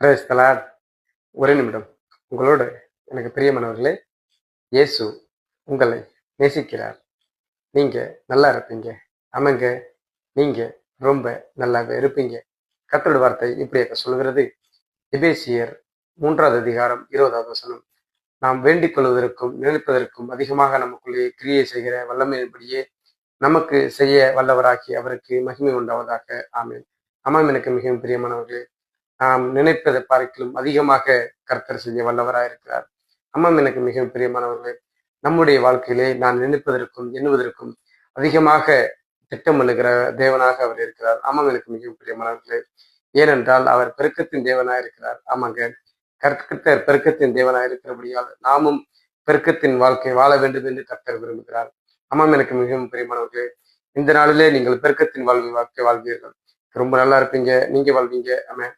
பிரேஸ்தலார் ஒரே நிமிடம். உங்களோடு எனக்கு பிரியமானவர்களே இயேசு உங்களை நேசிக்கிறார். நீங்கள் நல்லா இருப்பீங்க. ஆமாங்க நீங்கள் ரொம்ப நல்லாவே இருப்பீங்க. கர்த்தருடைய வார்த்தை இப்படியாக சொல்கிறது எபேசியர் மூன்றாவது அதிகாரம் இருபதாவது வசனம். நாம் வேண்டிக் கொள்வதற்கும் நினைப்பதற்கும் அதிகமாக நமக்குள்ளே கிரியை செய்கிற வல்லமையின்படியே நமக்கு செய்ய வல்லவராகி அவருக்கு மகிமை உண்டாவதாக. ஆமேன். ஆமாம் எனக்கு மிகவும் பிரியமானவர்களே நாம் நினைப்பதை பார்க்கிலும் அதிகமாக கர்த்தர் செய்ய வல்லவராக இருக்கிறார். ஆமாம் எனக்கு மிகவும் பிரியமானவர்களே நம்முடைய வாழ்க்கையிலே நான் நினைப்பதற்கும் எண்ணுவதற்கும் அதிகமாக திட்டமிடுகிற தேவனாக அவர் இருக்கிறார். ஆமாம் எனக்கு மிகவும் பிரியமானவர்களே ஏனென்றால் அவர் பெருக்கத்தின் தேவனாக இருக்கிறார். ஆமாங்க கர்த்தர் பெருக்கத்தின் தேவனாக இருக்கிறபடியால் நாமும் பெருக்கத்தின் வாழ்க்கை வாழ வேண்டும் என்று கர்த்தர் விரும்புகிறார். ஆமாம் எனக்கு மிகவும் பிரியமானவர்களே இந்த நாளிலே நீங்கள் பெருக்கத்தின் வாழ்வை வாழ்க்கை வாழ்வீர்கள். ரொம்ப நல்லா இருப்பீங்க நீங்க வாழ்வீங்க ஆமாம்